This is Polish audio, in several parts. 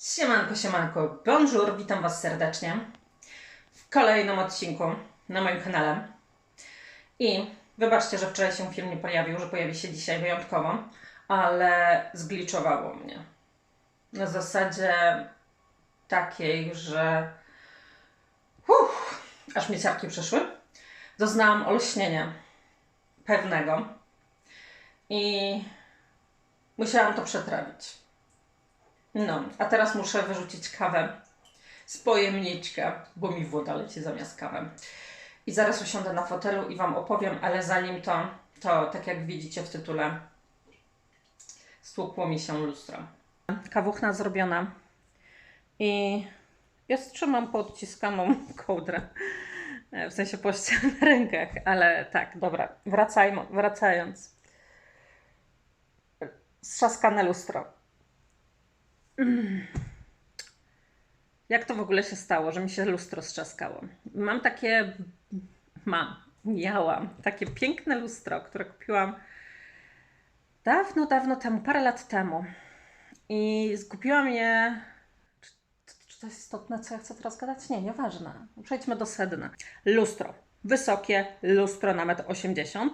Siemanko, siemanko, bonjour, witam Was serdecznie w kolejnym odcinku na moim kanale. I wybaczcie, że wczoraj się film nie pojawił, że pojawi się dzisiaj wyjątkowo, ale zgliczowało mnie. Na zasadzie takiej, że uff, aż mi ciarki przeszły. Doznałam olśnienia pewnego i musiałam to przetrawić. No, a teraz muszę wyrzucić kawę z pojemniczka, bo mi woda leci zamiast kawy. I zaraz usiądę na fotelu i Wam opowiem, ale zanim to, to tak jak widzicie w tytule, stłukło mi się lustro. Kawuchna zrobiona i ja trzymam podciskaną kołdrę, e, w sensie pościel na rękach, ale tak, dobra, wracajmy, wracając. Strzaskane lustro. Jak to w ogóle się stało, że mi się lustro strzaskało? Mam takie, mam, miałam takie piękne lustro, które kupiłam dawno, dawno temu, parę lat temu. I zgubiłam je. Czy, czy to jest istotne, co ja chcę teraz gadać? Nie, nieważne. Przejdźmy do sedna. Lustro. Wysokie lustro na 1,80 m.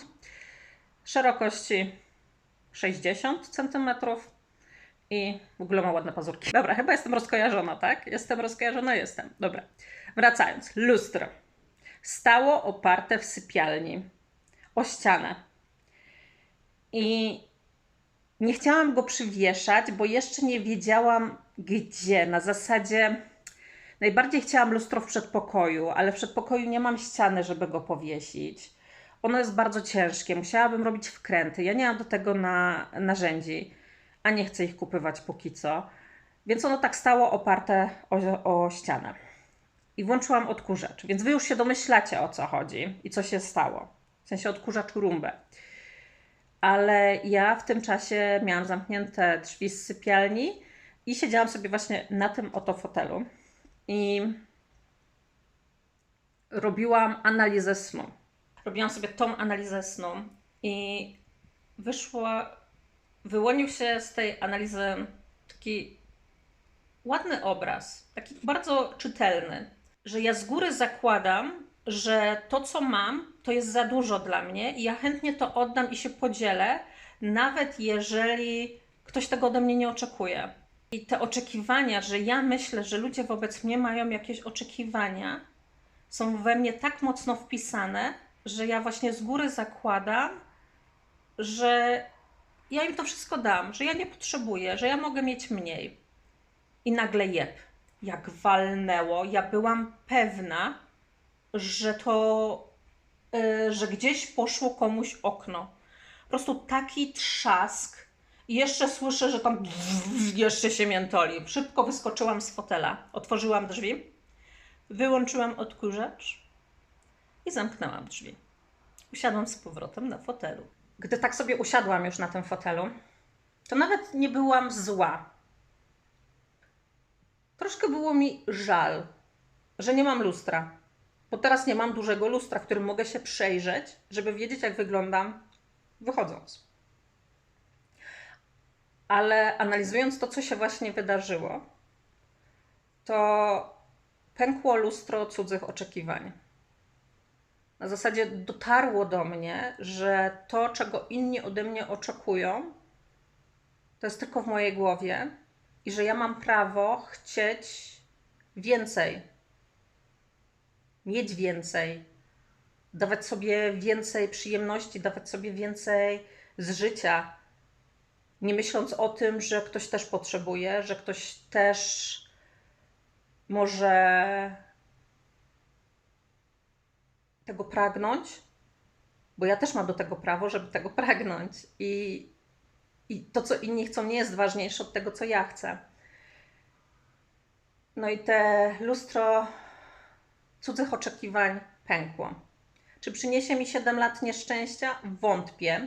Szerokości 60 cm i w ogóle ma ładne pazurki. Dobra, chyba jestem rozkojarzona, tak? Jestem rozkojarzona, jestem. Dobra. Wracając. Lustro. Stało oparte w sypialni o ścianę. I nie chciałam go przywieszać, bo jeszcze nie wiedziałam gdzie. Na zasadzie najbardziej chciałam lustro w przedpokoju, ale w przedpokoju nie mam ściany, żeby go powiesić. Ono jest bardzo ciężkie, musiałabym robić wkręty. Ja nie mam do tego na, narzędzi a nie chcę ich kupywać póki co. Więc ono tak stało oparte o, o ścianę. I włączyłam odkurzacz. Więc wy już się domyślacie o co chodzi i co się stało. W sensie odkurzacz rumbę. Ale ja w tym czasie miałam zamknięte drzwi z sypialni i siedziałam sobie właśnie na tym oto fotelu. I robiłam analizę snu. Robiłam sobie tą analizę snu i wyszła wyłonił się z tej analizy taki ładny obraz, taki bardzo czytelny, że ja z góry zakładam, że to, co mam, to jest za dużo dla mnie i ja chętnie to oddam i się podzielę, nawet jeżeli ktoś tego ode mnie nie oczekuje. I te oczekiwania, że ja myślę, że ludzie wobec mnie mają jakieś oczekiwania, są we mnie tak mocno wpisane, że ja właśnie z góry zakładam, że ja im to wszystko dam, że ja nie potrzebuję, że ja mogę mieć mniej. I nagle jeb, jak walnęło, ja byłam pewna, że to, yy, że gdzieś poszło komuś okno. Po prostu taki trzask. I jeszcze słyszę, że tam jeszcze się miętoli. Szybko wyskoczyłam z fotela, otworzyłam drzwi, wyłączyłam odkurzacz i zamknęłam drzwi. Usiadłam z powrotem na fotelu gdy tak sobie usiadłam już na tym fotelu, to nawet nie byłam zła. Troszkę było mi żal, że nie mam lustra, bo teraz nie mam dużego lustra, w którym mogę się przejrzeć, żeby wiedzieć, jak wyglądam wychodząc. Ale analizując to, co się właśnie wydarzyło, to pękło lustro cudzych oczekiwań. Na zasadzie dotarło do mnie, że to, czego inni ode mnie oczekują, to jest tylko w mojej głowie i że ja mam prawo chcieć więcej, mieć więcej, dawać sobie więcej przyjemności, dawać sobie więcej z życia, nie myśląc o tym, że ktoś też potrzebuje, że ktoś też może tego pragnąć, bo ja też mam do tego prawo, żeby tego pragnąć. I, I to, co inni chcą, nie jest ważniejsze od tego, co ja chcę. No i te lustro cudzych oczekiwań pękło. Czy przyniesie mi 7 lat nieszczęścia? Wątpię,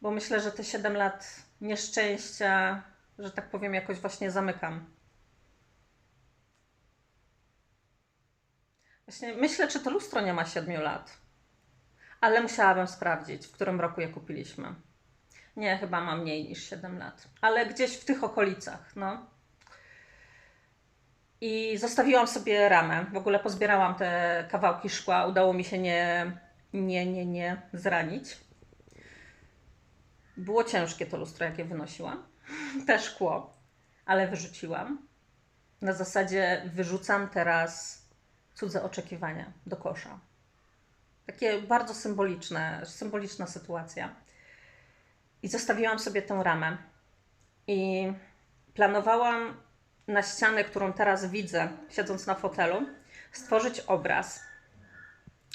bo myślę, że te 7 lat nieszczęścia, że tak powiem, jakoś właśnie zamykam. Właśnie myślę, czy to lustro nie ma 7 lat. Ale musiałabym sprawdzić, w którym roku je kupiliśmy. Nie, chyba ma mniej niż 7 lat. Ale gdzieś w tych okolicach, no. I zostawiłam sobie ramę. W ogóle pozbierałam te kawałki szkła. Udało mi się nie, nie, nie, nie zranić. Było ciężkie to lustro, jakie wynosiłam. Te szkło, ale wyrzuciłam. Na zasadzie wyrzucam teraz cudze oczekiwania do kosza. Takie bardzo symboliczne, symboliczna sytuacja. I zostawiłam sobie tę ramę. I planowałam na ścianę, którą teraz widzę, siedząc na fotelu, stworzyć obraz,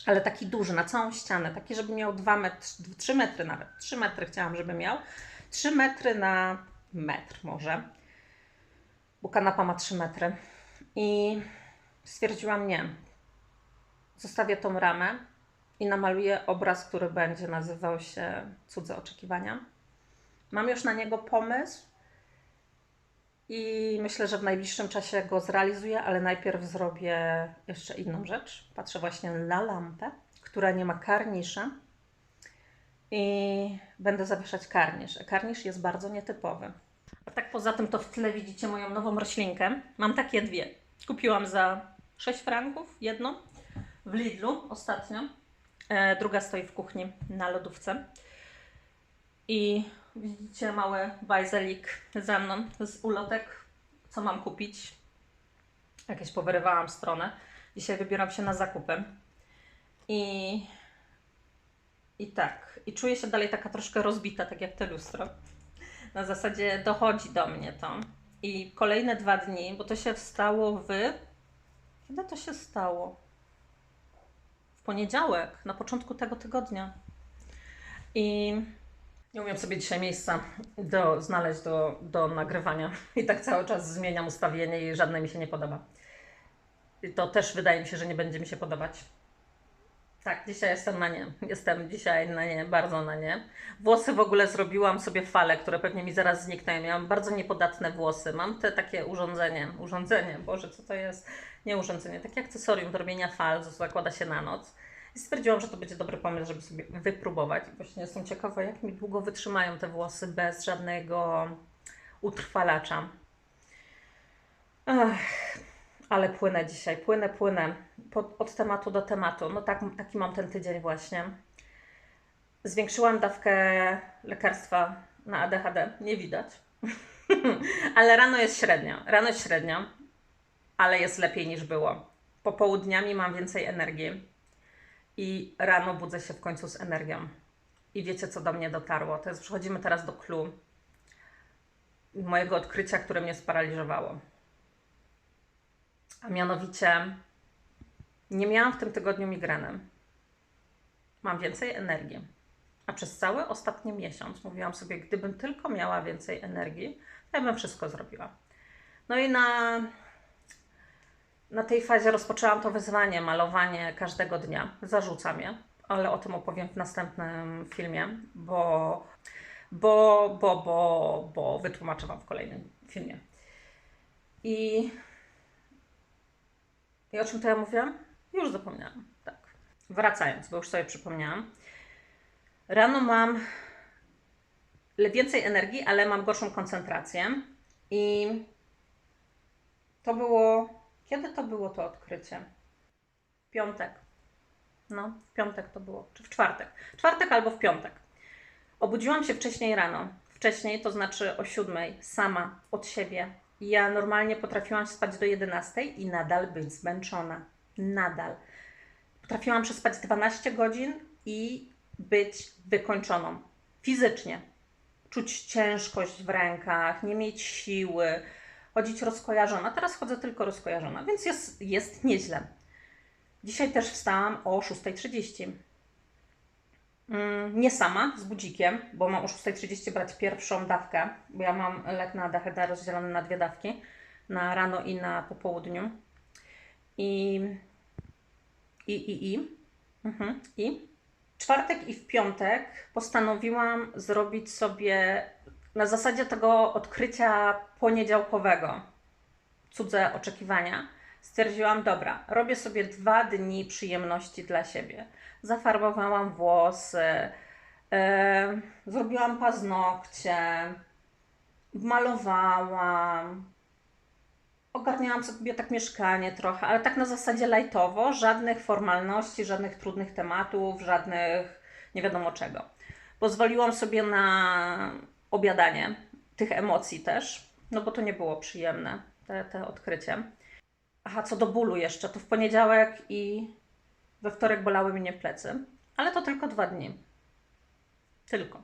ale taki duży, na całą ścianę, taki, żeby miał 2 metry, 3 metry nawet, 3 metry chciałam, żeby miał, 3 metry na metr może, bo kanapa ma 3 metry. I stwierdziłam, nie, zostawię tą ramę i namaluję obraz, który będzie nazywał się Cudze Oczekiwania. Mam już na niego pomysł, i myślę, że w najbliższym czasie go zrealizuję, ale najpierw zrobię jeszcze inną rzecz. Patrzę właśnie na lampę, która nie ma karnisza i będę zawieszać karnisz. Karnisz jest bardzo nietypowy. A tak poza tym to w tle widzicie moją nową roślinkę. Mam takie dwie. Kupiłam za 6 franków, jedną w Lidlu ostatnio. E, druga stoi w kuchni na lodówce. I Widzicie mały bajzelik ze mną z ulotek, co mam kupić. Jakieś powyrywałam stronę. Dzisiaj wybieram się na zakupy. I, I tak. I czuję się dalej taka troszkę rozbita, tak jak te lustro. Na zasadzie dochodzi do mnie to. I kolejne dwa dni, bo to się stało w... Kiedy to się stało? W poniedziałek, na początku tego tygodnia. I nie umiem sobie dzisiaj miejsca do, znaleźć do, do nagrywania i tak cały czas zmieniam ustawienie i żadne mi się nie podoba. I to też wydaje mi się, że nie będzie mi się podobać. Tak, dzisiaj jestem na nie. Jestem dzisiaj na nie, bardzo na nie. Włosy w ogóle zrobiłam sobie fale, które pewnie mi zaraz znikną. Ja mam bardzo niepodatne włosy. Mam te takie urządzenie. Urządzenie, Boże, co to jest? Nie urządzenie, takie akcesorium do robienia fal, co zakłada się na noc. I stwierdziłam, że to będzie dobry pomysł, żeby sobie wypróbować. I właśnie jestem ciekawa, jak mi długo wytrzymają te włosy bez żadnego utrwalacza. Ach, ale płynę dzisiaj, płynę, płynę od tematu do tematu. No tak, taki mam ten tydzień właśnie. Zwiększyłam dawkę lekarstwa na ADHD. Nie widać. ale rano jest średnio. Rano jest średnio, ale jest lepiej niż było. Popołudniami mam więcej energii i rano budzę się w końcu z energią. I wiecie, co do mnie dotarło? To jest, przechodzimy teraz do clue mojego odkrycia, które mnie sparaliżowało. A mianowicie, nie miałam w tym tygodniu migreny. Mam więcej energii. A przez cały ostatni miesiąc mówiłam sobie, gdybym tylko miała więcej energii, to ja bym wszystko zrobiła. No i na na tej fazie rozpoczęłam to wyzwanie, malowanie każdego dnia. Zarzucam je, ale o tym opowiem w następnym filmie, bo, bo, bo, bo, bo wytłumaczę Wam w kolejnym filmie. I, I o czym to ja mówiłam? Już zapomniałam. Tak. Wracając, bo już sobie przypomniałam. Rano mam więcej energii, ale mam gorszą koncentrację. I to było kiedy to było to odkrycie? Piątek. No, w piątek to było, czy w czwartek. Czwartek albo w piątek. Obudziłam się wcześniej rano. Wcześniej to znaczy o siódmej, sama, od siebie. Ja normalnie potrafiłam spać do 11 i nadal być zmęczona. Nadal. Potrafiłam przespać 12 godzin i być wykończoną. Fizycznie. Czuć ciężkość w rękach, nie mieć siły, chodzić rozkojarzona. Teraz chodzę tylko rozkojarzona, więc jest, jest nieźle. Dzisiaj też wstałam o 6.30. Mm, nie sama, z budzikiem, bo mam o 6.30 brać pierwszą dawkę, bo ja mam lek na ADHD rozdzielony na dwie dawki, na rano i na popołudniu. I i, i, i. Mhm, i. Czwartek i w piątek postanowiłam zrobić sobie na zasadzie tego odkrycia poniedziałkowego, cudze oczekiwania, stwierdziłam, dobra, robię sobie dwa dni przyjemności dla siebie. Zafarbowałam włosy, yy, zrobiłam paznokcie, malowałam, ogarniałam sobie tak mieszkanie trochę, ale tak na zasadzie lajtowo, żadnych formalności, żadnych trudnych tematów, żadnych nie wiadomo czego. Pozwoliłam sobie na obiadanie tych emocji też, no bo to nie było przyjemne, te, te odkrycie. Aha, co do bólu jeszcze, to w poniedziałek i we wtorek bolały mnie plecy, ale to tylko dwa dni. Tylko.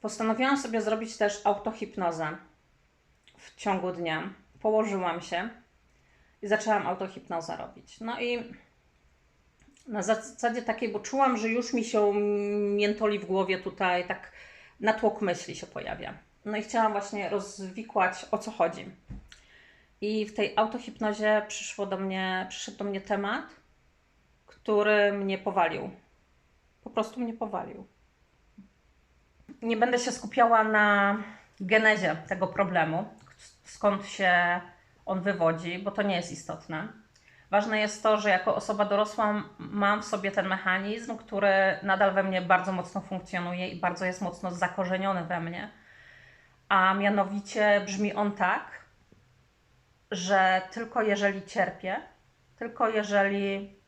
Postanowiłam sobie zrobić też autohipnozę w ciągu dnia. Położyłam się i zaczęłam autohipnozę robić. No i na zasadzie takiej, bo czułam, że już mi się miętoli w głowie tutaj, tak natłok myśli się pojawia. No i chciałam właśnie rozwikłać o co chodzi. I w tej autohipnozie przyszło do mnie, przyszedł do mnie temat, który mnie powalił. Po prostu mnie powalił. Nie będę się skupiała na genezie tego problemu, skąd się on wywodzi, bo to nie jest istotne. Ważne jest to, że jako osoba dorosła mam w sobie ten mechanizm, który nadal we mnie bardzo mocno funkcjonuje i bardzo jest mocno zakorzeniony we mnie. A mianowicie brzmi on tak, że tylko jeżeli cierpię, tylko jeżeli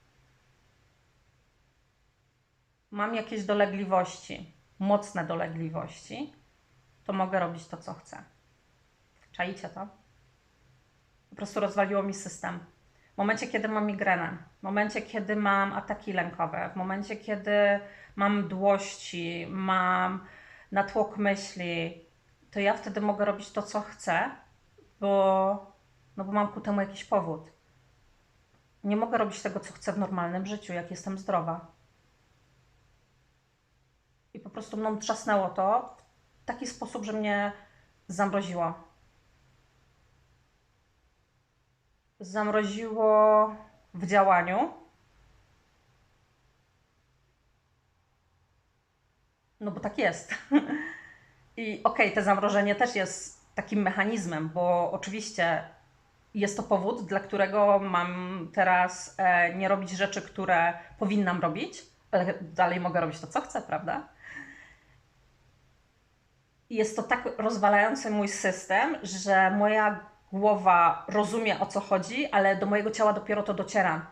mam jakieś dolegliwości, mocne dolegliwości, to mogę robić to, co chcę. Czaicie to? Po prostu rozwaliło mi system. W momencie, kiedy mam migrenę, w momencie, kiedy mam ataki lękowe, w momencie, kiedy mam dłości, mam natłok myśli, to ja wtedy mogę robić to, co chcę, bo, no bo mam ku temu jakiś powód. Nie mogę robić tego, co chcę w normalnym życiu, jak jestem zdrowa. I po prostu mną trzasnęło to w taki sposób, że mnie zamroziło. Zamroziło w działaniu. No bo tak jest. I okej, okay, te zamrożenie też jest takim mechanizmem, bo oczywiście jest to powód, dla którego mam teraz e, nie robić rzeczy, które powinnam robić, ale dalej mogę robić to, co chcę, prawda? jest to tak rozwalający mój system, że moja głowa rozumie o co chodzi, ale do mojego ciała dopiero to dociera.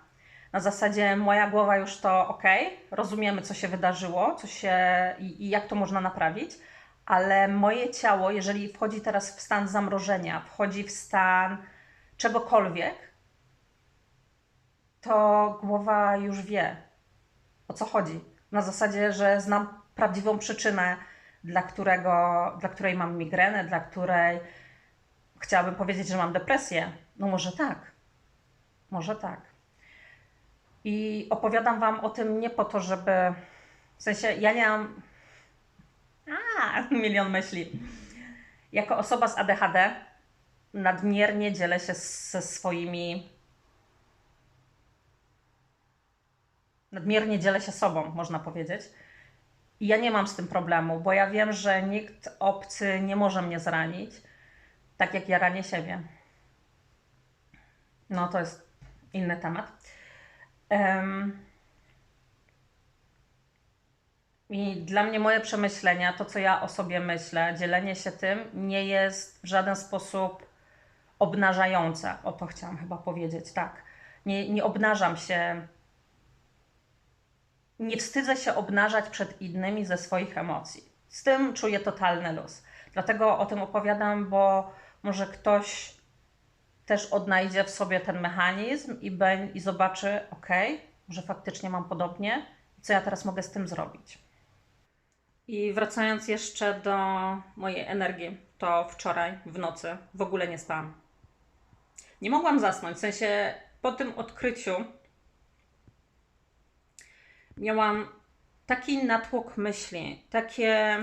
Na zasadzie moja głowa już to ok, rozumiemy co się wydarzyło, co się i, i jak to można naprawić, ale moje ciało, jeżeli wchodzi teraz w stan zamrożenia, wchodzi w stan czegokolwiek, to głowa już wie o co chodzi. Na zasadzie, że znam prawdziwą przyczynę dla, którego, dla której mam migrenę, dla której chciałabym powiedzieć, że mam depresję. No może tak. Może tak. I opowiadam Wam o tym nie po to, żeby. W sensie, ja nie mam. A, milion myśli. Jako osoba z ADHD nadmiernie dzielę się ze swoimi. Nadmiernie dzielę się sobą, można powiedzieć. I ja nie mam z tym problemu, bo ja wiem, że nikt obcy nie może mnie zranić, tak jak ja ranię siebie. No to jest inny temat. Um, I dla mnie moje przemyślenia, to co ja o sobie myślę, dzielenie się tym nie jest w żaden sposób obnażające. O to chciałam chyba powiedzieć, tak. Nie, nie obnażam się nie wstydzę się obnażać przed innymi ze swoich emocji. Z tym czuję totalny luz. Dlatego o tym opowiadam, bo może ktoś też odnajdzie w sobie ten mechanizm i, be, i zobaczy, ok, że faktycznie mam podobnie, co ja teraz mogę z tym zrobić. I wracając jeszcze do mojej energii, to wczoraj w nocy w ogóle nie spałam. Nie mogłam zasnąć, w sensie po tym odkryciu miałam taki natłok myśli, takie,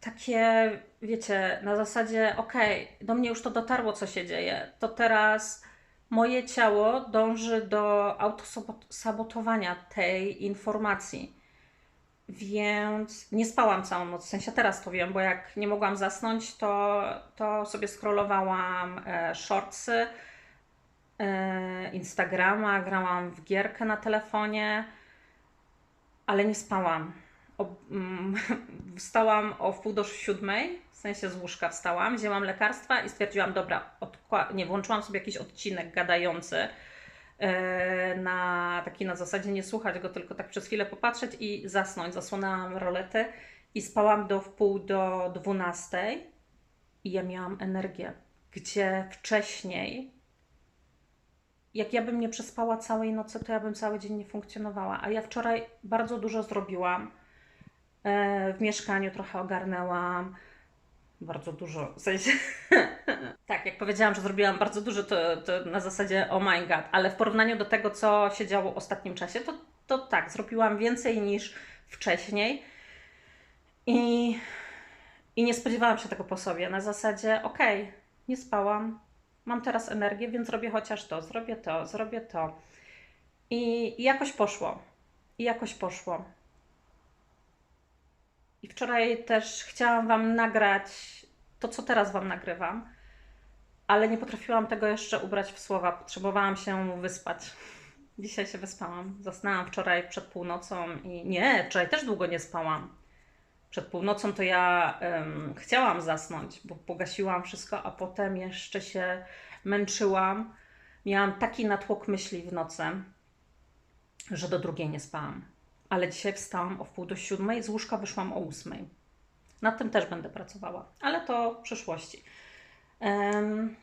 takie, wiecie, na zasadzie, okej, okay, do mnie już to dotarło, co się dzieje, to teraz moje ciało dąży do autosabotowania tej informacji. Więc nie spałam całą noc, w sensie teraz to wiem, bo jak nie mogłam zasnąć, to, to sobie scrollowałam e, shortsy, E, Instagrama, grałam w gierkę na telefonie, ale nie spałam. O, mm, wstałam o wpół do siódmej, sensie z łóżka wstałam, wzięłam lekarstwa i stwierdziłam, dobra, nie, włączyłam sobie jakiś odcinek gadający na taki na zasadzie nie słuchać go, tylko tak przez chwilę popatrzeć i zasnąć. Zasłonęłam rolety i spałam do wpół do dwunastej i ja miałam energię, gdzie wcześniej jak ja bym nie przespała całej nocy, to ja bym cały dzień nie funkcjonowała. A ja wczoraj bardzo dużo zrobiłam. E, w mieszkaniu trochę ogarnęłam. Bardzo dużo. W sensie. tak, jak powiedziałam, że zrobiłam bardzo dużo, to, to na zasadzie oh my god, ale w porównaniu do tego, co się działo w ostatnim czasie, to, to tak, zrobiłam więcej niż wcześniej. I, I nie spodziewałam się tego po sobie. Na zasadzie, okej, nie spałam, mam teraz energię, więc zrobię chociaż to, zrobię to, zrobię to. I, i jakoś poszło. I jakoś poszło. I wczoraj też chciałam Wam nagrać to, co teraz Wam nagrywam, ale nie potrafiłam tego jeszcze ubrać w słowa. Potrzebowałam się wyspać. Dzisiaj się wyspałam. Zasnęłam wczoraj przed północą i nie, wczoraj też długo nie spałam. Przed północą to ja em, chciałam zasnąć, bo pogasiłam wszystko, a potem jeszcze się męczyłam. Miałam taki natłok myśli w nocy, że do drugiej nie spałam. Ale dzisiaj wstałam o wpół do siódmej, z łóżka wyszłam o ósmej. Nad tym też będę pracowała, ale to w przyszłości. Em,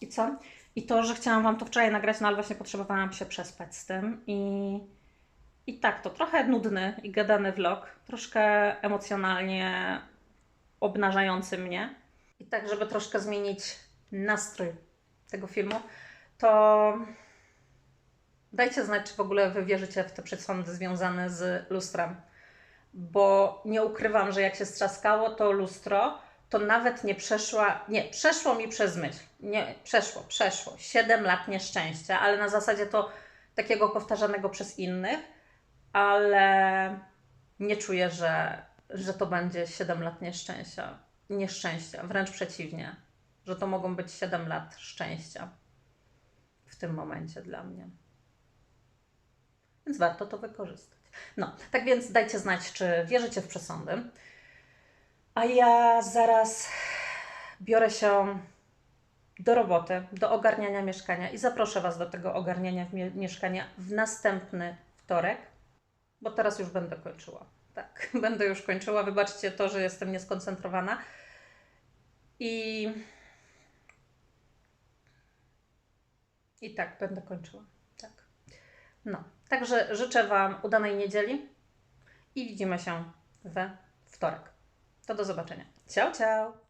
I co? I to, że chciałam Wam to wczoraj nagrać, no ale właśnie potrzebowałam się przespać z tym i i tak, to trochę nudny i gadany vlog, troszkę emocjonalnie obnażający mnie. I tak, żeby troszkę zmienić nastrój tego filmu, to dajcie znać, czy w ogóle wy wierzycie w te przesądy związane z lustrem. Bo nie ukrywam, że jak się strzaskało to lustro, to nawet nie przeszła, nie, przeszło mi przez myśl. Nie, przeszło, przeszło. Siedem lat nieszczęścia, ale na zasadzie to takiego powtarzanego przez innych ale nie czuję, że, że to będzie 7 lat nieszczęścia. Nieszczęścia, wręcz przeciwnie, że to mogą być 7 lat szczęścia w tym momencie dla mnie. Więc warto to wykorzystać. No, tak więc dajcie znać, czy wierzycie w przesądy. A ja zaraz biorę się do roboty, do ogarniania mieszkania i zaproszę Was do tego ogarniania mie- mieszkania w następny wtorek bo teraz już będę kończyła. Tak, będę już kończyła. Wybaczcie to, że jestem nieskoncentrowana. I. I tak, będę kończyła. Tak. No, także życzę Wam udanej niedzieli i widzimy się we wtorek. To do zobaczenia. Ciao, ciao!